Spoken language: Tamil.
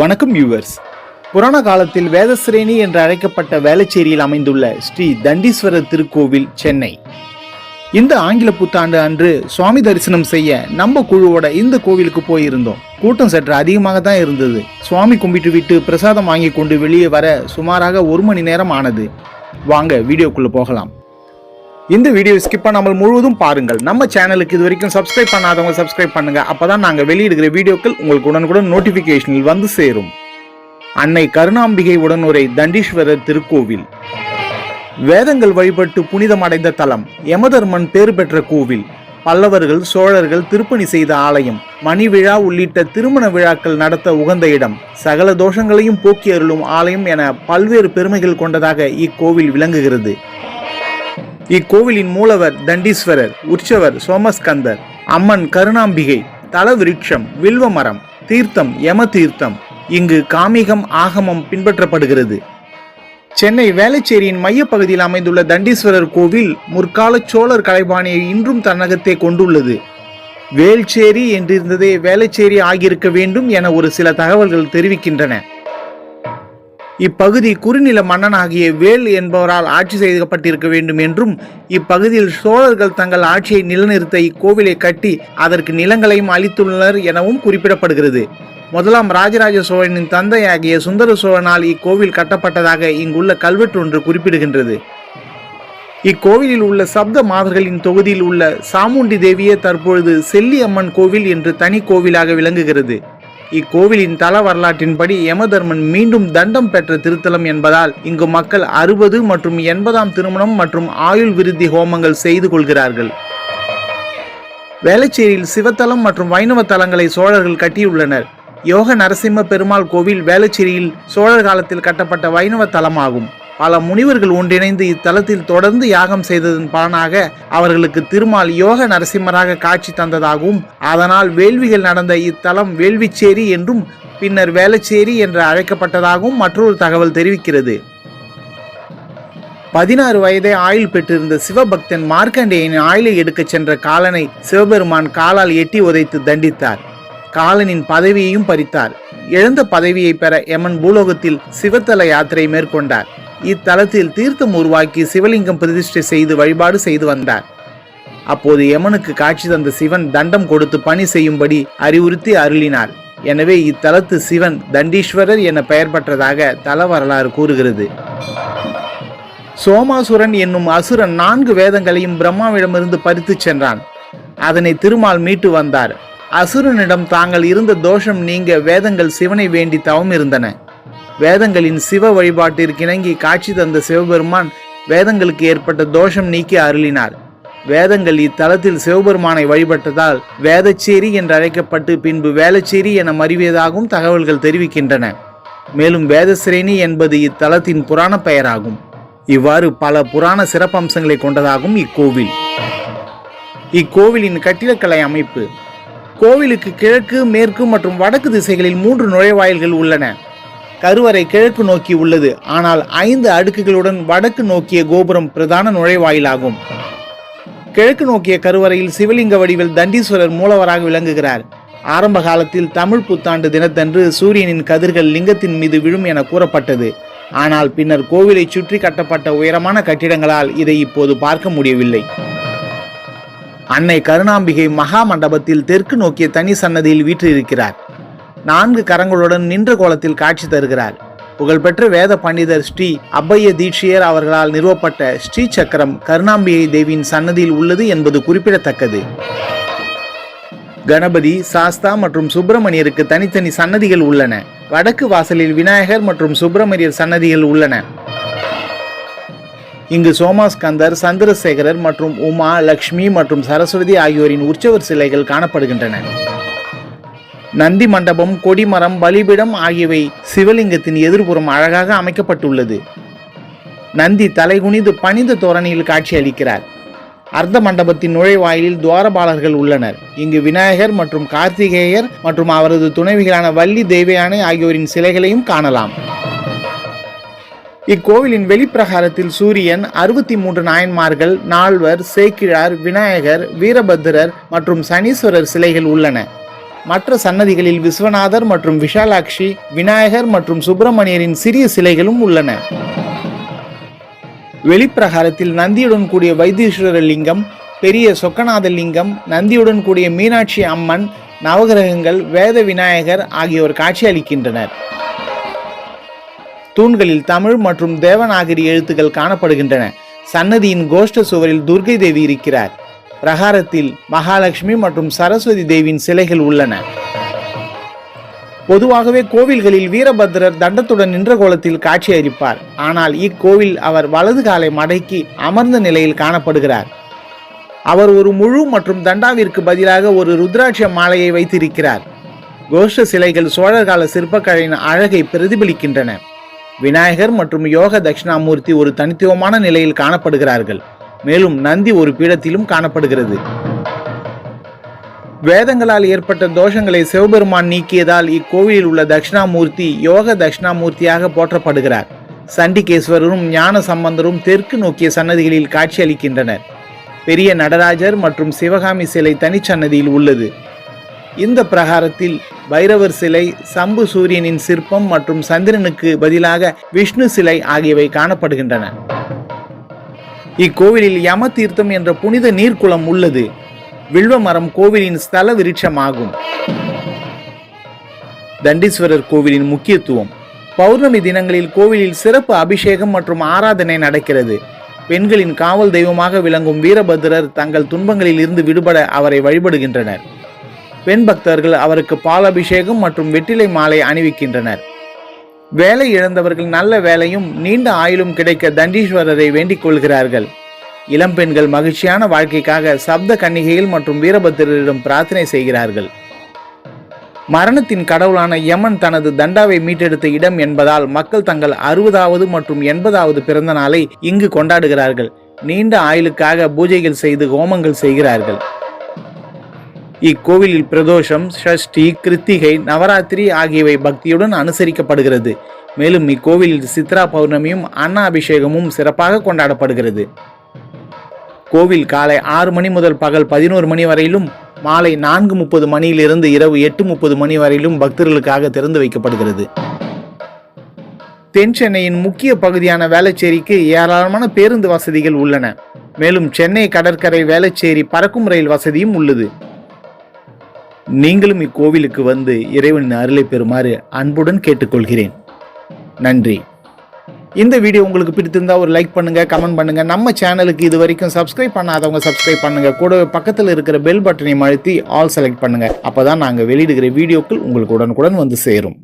வணக்கம் யூவர்ஸ் புராண காலத்தில் வேதசிரேணி என்று அழைக்கப்பட்ட வேளச்சேரியில் அமைந்துள்ள ஸ்ரீ தண்டீஸ்வரர் திருக்கோவில் சென்னை. இந்த ஆங்கில புத்தாண்டு அன்று சுவாமி தரிசனம் செய்ய நம்ம குழுவோட இந்த கோவிலுக்கு போயிருந்தோம். கூட்டம் சற்று அதிகமாக தான் இருந்தது. சுவாமி கும்பிட்டு விட்டு பிரசாதம் வாங்கி கொண்டு வெளியே வர சுமாராக ஒரு மணி நேரம் ஆனது. வாங்க வீடியோக்குள்ள போகலாம். இந்த வீடியோ ஸ்கிப் பண்ணாமல் முழுவதும் பாருங்கள். நம்ம சேனலுக்கு இது வரைக்கும் சப்ஸ்கிரைப் பண்ணாதவங்க சப்ஸ்கிரைப் பண்ணுங்க. அப்பதான் நாங்க வெளியிடுகிற வீடியோக்கள் உங்களுக்கு உடனுக்குடன் நோட்டிபிகேஷனில் வந்து சேரும். அன்னை கருணாம்பிகை உடனுரை தண்டீஸ்வரர் திருக்கோவில். வேதங்கள் வழிபட்டு புனிதமடைந்த தலம் யமதர்மன் பேறு பெற்ற கோவில். பல்லவர்கள் சோழர்கள் திருப்பணி செய்த ஆலயம் மணி விழா உள்ளிட்ட திருமண விழாக்கள் நடத்த உகந்த இடம். சகல தோஷங்களையும் போக்கி அருளும் ஆலயம் என பல்வேறு பெருமைகள் கொண்டதாக இக்கோவில் விளங்குகிறது. இக்கோவிலின் மூலவர் தண்டீஸ்வரர் உற்சவர் சோமஸ்கந்தர் அம்மன் கருணாம்பிகை தல விருட்சம் வில்வ மரம் தீர்த்தம் யம தீர்த்தம் இங்கு காமிகம் ஆகமம் பின்பற்றப்படுகிறது. சென்னை வேளச்சேரியின் மையப்பகுதியில் அமைந்துள்ள தண்டீஸ்வரர் கோவில் முற்கால சோழர் கலைபாணியை இன்றும் தன்னகத்தே கொண்டுள்ளது. வேல்ச்சேரி என்றிருந்ததே வேளச்சேரி ஆகியிருக்க வேண்டும் என ஒரு சில தகவல்கள் தெரிவிக்கின்றன. இப்பகுதி குறுநில மன்னனாகிய வேல் என்பவரால் ஆட்சி செய்யப்பட்டிருக்க வேண்டும் என்றும் இப்பகுதியில் சோழர்கள் தங்கள் ஆட்சியை நிலநிறுத்த இக்கோவிலை கட்டி அதற்கு நிலங்களையும் அளித்துள்ளனர் எனவும் குறிப்பிடப்படுகிறது. முதலாம் ராஜராஜ சோழனின் தந்தையாகிய சுந்தர சோழனால் இக்கோவில் கட்டப்பட்டதாக இங்குள்ள கல்வெட்டு ஒன்று குறிப்பிடுகின்றது. இக்கோவிலில் உள்ள சப்த மாதர்களின் தொகுதியில் உள்ள சாமுண்டி தேவியே தற்பொழுது செல்லியம்மன் கோவில் என்று தனி கோவிலாக விளங்குகிறது. இக்கோவிலின் தல வரலாற்றின்படி யமதர்மன் மீண்டும் தண்டம் பெற்ற திருத்தலம் என்பதால் இங்கு மக்கள் அறுபது மற்றும் எண்பதாம் திருமணம் மற்றும் ஆயுள் விருத்தி ஹோமங்கள் செய்து கொள்கிறார்கள். வேளச்சேரியில் சிவத்தலம் மற்றும் வைணவ தலங்களை சோழர்கள் கட்டியுள்ளனர். யோக நரசிம்ம பெருமாள் கோவில் வேளச்சேரியில் சோழர் காலத்தில் கட்டப்பட்ட வைணவ தலமாகும். பல முனிவர்கள் ஒன்றிணைந்து இத்தலத்தில் தொடர்ந்து யாகம் செய்ததன் பலனாக அவர்களுக்கு திருமால் யோக நரசிம்மராக காட்சி தந்ததாகவும் அதனால் வேள்விகள் நடந்த இத்தலம் வேள்விச்சேரி என்றும் பின்னர் வேளச்சேரி என்று அழைக்கப்பட்டதாகவும் மற்றொரு தகவல் தெரிவிக்கிறது. பதினாறு வயதே ஆயுள் பெற்றிருந்த சிவபக்தன் மார்க்கண்டேயன் ஆயுளை எடுக்கச் சென்ற காலனை சிவபெருமான் காலால் எட்டி உதைத்து தண்டித்தார். காலனின் பதவியையும் பறித்தார். இழந்த பதவியை பெற எமன் பூலோகத்தில் சிவத்தல யாத்திரை மேற்கொண்டார். இத்தலத்தில் தீர்த்தம் உருவாக்கி சிவலிங்கம் பிரதிஷ்டை செய்து வழிபாடு செய்து வந்தார். அப்போது யமனுக்கு காட்சி தந்த சிவன் தண்டம் கொடுத்து பணி செய்யும்படி அறிவுறுத்தி அருளினார். எனவே இத்தலத்து சிவன் தண்டீஸ்வரர் என பெயர் பெற்றதாக தல வரலாறு கூறுகிறது. சோமாசுரன் என்னும் அசுரன் நான்கு வேதங்களையும் பிரம்மாவிடமிருந்து பறித்துச் சென்றான். அதனை திருமால் மீட்டு வந்தார். அசுரனிடம் தாங்கள் இருந்த தோஷம் நீங்க வேதங்கள் சிவனை வேண்டி தவம் இருந்தன. வேதங்களின் சிவ வழிபாட்டிற்கிணங்கி காட்சி தந்த சிவபெருமான் வேதங்களுக்கு ஏற்பட்ட தோஷம் நீக்கி அருளினார். வேதங்கள் இத்தலத்தில் சிவபெருமானை வழிபட்டதால் வேதச்சேரி என்று அழைக்கப்பட்டு பின்பு வேளச்சேரி என மறிவியதாகவும் தகவல்கள் தெரிவிக்கின்றன. மேலும் வேதசிரேணி என்பது இத்தலத்தின் புராண பெயராகும். இவ்வாறு பல புராண சிறப்பம்சங்களை கொண்டதாகும் இக்கோவில். இக்கோவிலின் கட்டிடக்கலை அமைப்பு. கோவிலுக்கு கிழக்கு மேற்கு மற்றும் வடக்கு திசைகளில் மூன்று நுழைவாயில்கள் உள்ளன. கருவறை கிழக்கு நோக்கி உள்ளது. ஆனால் ஐந்து அடுக்குகளுடன் வடக்கு நோக்கிய கோபுரம் பிரதான நுழைவாயிலாகும். கிழக்கு நோக்கிய கருவறையில் சிவலிங்க வடிவில் தண்டீஸ்வரர் மூலவராக விளங்குகிறார். ஆரம்ப காலத்தில் தமிழ் புத்தாண்டு தினத்தன்று சூரியனின் கதிர்கள் லிங்கத்தின் மீது விழும் என கூறப்பட்டது. ஆனால் பின்னர் கோவிலை சுற்றி கட்டப்பட்ட உயரமான கட்டிடங்களால் இதை இப்போது பார்க்க முடியவில்லை. அன்னை கருணாம்பிகை மகா மண்டபத்தில் தெற்கு நோக்கிய தனி சன்னதியில் வீற்றிருக்கிறார். நான்கு கரங்களுடன் நின்ற கோலத்தில் காட்சி தருகிறார். புகழ்பெற்ற வேத பண்டிதர் ஸ்ரீ அப்பைய தீட்சியர் அவர்களால் நிறுவப்பட்ட ஸ்ரீ சக்கரம் கருணாம்பிகை தேவியின் சன்னதியில் உள்ளது என்பது குறிப்பிடத்தக்கது. கணபதி சாஸ்தா மற்றும் சுப்பிரமணியருக்கு தனித்தனி சன்னதிகள் உள்ளன. வடக்கு வாசலில் விநாயகர் மற்றும் சுப்பிரமணியர் சன்னதிகள் உள்ளன. இங்கு சோமாஸ்கந்தர் சந்திரசேகரர் மற்றும் உமா லக்ஷ்மி மற்றும் சரஸ்வதி ஆகியோரின் உற்சவர் சிலைகள் காணப்படுகின்றன. நந்தி மண்டபம் கொடிமரம் பலிபிடம் ஆகியவை சிவலிங்கத்தின் எதிர்ப்புறம் அழகாக அமைக்கப்பட்டுள்ளது. நந்தி தலைகுனிந்து பணிந்த தோரணையில் காட்சி அளிக்கிறார். அர்த்த மண்டபத்தின் நுழைவாயிலில் துவாரபாலர்கள் உள்ளனர். இங்கு விநாயகர் மற்றும் கார்த்திகேயர் மற்றும் அவரது துணைவிகளான வள்ளி தேவயானை ஆகியோரின் சிலைகளையும் காணலாம். இக்கோவிலின் வெளிப்பிரகாரத்தில் சூரியன் அறுபத்தி மூன்று நாயன்மார்கள் நால்வர் சேக்கிழார் விநாயகர் வீரபத்திரர் மற்றும் சனீஸ்வரர் சிலைகள் உள்ளன. மற்ற சன்னதிகளில் விஸ்வநாதர் மற்றும் விஷாலாட்சி விநாயகர் மற்றும் சுப்பிரமணியரின் சிறிய சிலைகளும் உள்ளன. வெளிப்பிரகாரத்தில் நந்தியுடன் கூடிய வைத்தீஸ்வரர் லிங்கம் பெரிய சொக்கநாத லிங்கம் நந்தியுடன் கூடிய மீனாட்சி அம்மன் நவகிரகங்கள் வேத விநாயகர் ஆகியோர் காட்சியளிக்கின்றனர் தூண்களில் தமிழ் மற்றும் தேவநாகரி எழுத்துக்கள் காணப்படுகின்றன. சன்னதியின் கோஷ்ட சுவரில் துர்க்கை தேவி இருக்கிறார். பிரகாரத்தில் மகாலட்சுமி மற்றும் சரஸ்வதி தேவியின் சிலைகள் உள்ளன. பொதுவாகவே கோவில்களில் வீரபத்ரர் தண்டத்துடன் நின்ற கோலத்தில் காட்சியளிப்பார். ஆனால் இக்கோவில் அவர் வலது காலை மடக்கி அமர்ந்த நிலையில் காணப்படுகிறார். அவர் ஒரு முழு மற்றும் தண்டாவிற்கு பதிலாக ஒரு ருத்ராட்ச மாலையை வைத்திருக்கிறார். கோஷ்ட சிலைகள் சோழர் கால சிற்பக்கலையின் அழகை பிரதிபலிக்கின்றன. விநாயகர் மற்றும் யோக தட்சிணாமூர்த்தி ஒரு தனித்துவமான நிலையில் காணப்படுகிறார்கள். மேலும் நந்தி ஒரு பீடத்திலும் காணப்படுகிறது. வேதங்களால் ஏற்பட்ட தோஷங்களை சிவபெருமான் நீக்கியதால் இக்கோவிலில் உள்ள தட்சிணாமூர்த்தி யோக தட்சிணாமூர்த்தியாக போற்றப்படுகிறார். சண்டிகேஸ்வரரும் ஞான சம்பந்தரும் தெற்கு நோக்கிய சன்னதிகளில் காட்சியளிக்கின்றனர். பெரிய நடராஜர் மற்றும் சிவகாமி சிலை தனிச்சன்னதியில் உள்ளது. இந்த பிரகாரத்தில் பைரவர் சிலை சம்பு சூரியனின் சிற்பம் மற்றும் சந்திரனுக்கு பதிலாக விஷ்ணு சிலை ஆகியவை காணப்படுகின்றன. இக்கோவிலில் யம தீர்த்தம் என்ற புனித நீர்க்குளம் உள்ளது. வில்வ மரம் கோவிலின் ஸ்தல விருட்சமாகும். தண்டீஸ்வரர் கோவிலின் முக்கியத்துவம். பௌர்ணமி தினங்களில் கோவிலில் சிறப்பு அபிஷேகம் மற்றும் ஆராதனை நடக்கிறது. பெண்களின் காவல் தெய்வமாக விளங்கும் வீரபத்ரர் தங்கள் துன்பங்களில் இருந்து விடுபட அவரை வழிபடுகின்றனர். பெண் பக்தர்கள் அவருக்கு பாலாபிஷேகம் மற்றும் வெற்றிலை மாலை அணிவிக்கின்றனர். வேலை இழந்தவர்கள் நல்ல வேலையும் நீண்ட ஆயுளும் கிடைக்க தண்டீஸ்வரரை வேண்டிக் கொள்கிறார்கள். இளம்பெண்கள் மகிழ்ச்சியான வாழ்க்கைக்காக சப்த கன்னிகைகள் மற்றும் வீரபத்திரரிடம் பிரார்த்தனை செய்கிறார்கள். மரணத்தின் கடவுளான யமன் தனது தண்டாவை மீட்டெடுத்த இடம் என்பதால் மக்கள் தங்கள் அறுபதாவது மற்றும் எண்பதாவது பிறந்த நாளை இங்கு கொண்டாடுகிறார்கள். நீண்ட ஆயுளுக்காக பூஜைகள் செய்து ஹோமங்கள் செய்கிறார்கள். இக்கோவிலில் பிரதோஷம் ஷஷ்டி கிருத்திகை நவராத்திரி ஆகியவை பக்தியுடன் அனுசரிக்கப்படுகிறது. மேலும் இக்கோவிலில் சித்ரா பௌர்ணமியும் அன்ன அபிஷேகமும் சிறப்பாக கொண்டாடப்படுகிறது. கோவில் காலை ஆறு மணி முதல் பகல் பதினோரு மணி வரையிலும் மாலை நான்கு முப்பது மணியிலிருந்து இரவு எட்டு முப்பது மணி வரையிலும் பக்தர்களுக்காக திறந்து வைக்கப்படுகிறது. தென் சென்னையின் முக்கிய பகுதியான வேளச்சேரிக்கு ஏராளமான பேருந்து வசதிகள் உள்ளன. மேலும் சென்னை கடற்கரை வேளச்சேரி பறக்கும் ரயில் வசதியும் உள்ளது. நீங்களும் இக்கோவிலுக்கு வந்து இறைவனின் அருளை பெறுமாறு அன்புடன் கேட்டுக்கொள்கிறேன். நன்றி. இந்த வீடியோ உங்களுக்கு பிடித்திருந்தா ஒரு லைக் பண்ணுங்கள் கமெண்ட் பண்ணுங்கள் நம்ம சேனலுக்கு இது வரைக்கும் சப்ஸ்கிரைப் பண்ணாதவங்க சப்ஸ்கிரைப் பண்ணுங்கள் கூடவே பக்கத்தில் இருக்கிற பெல் பட்டனையும் அழுத்தி ஆல் செலக்ட் அப்போ தான் நாங்கள் வெளியிடுகிற வீடியோக்கள் உங்களுக்கு உடனுக்குடன் வந்து சேரும்.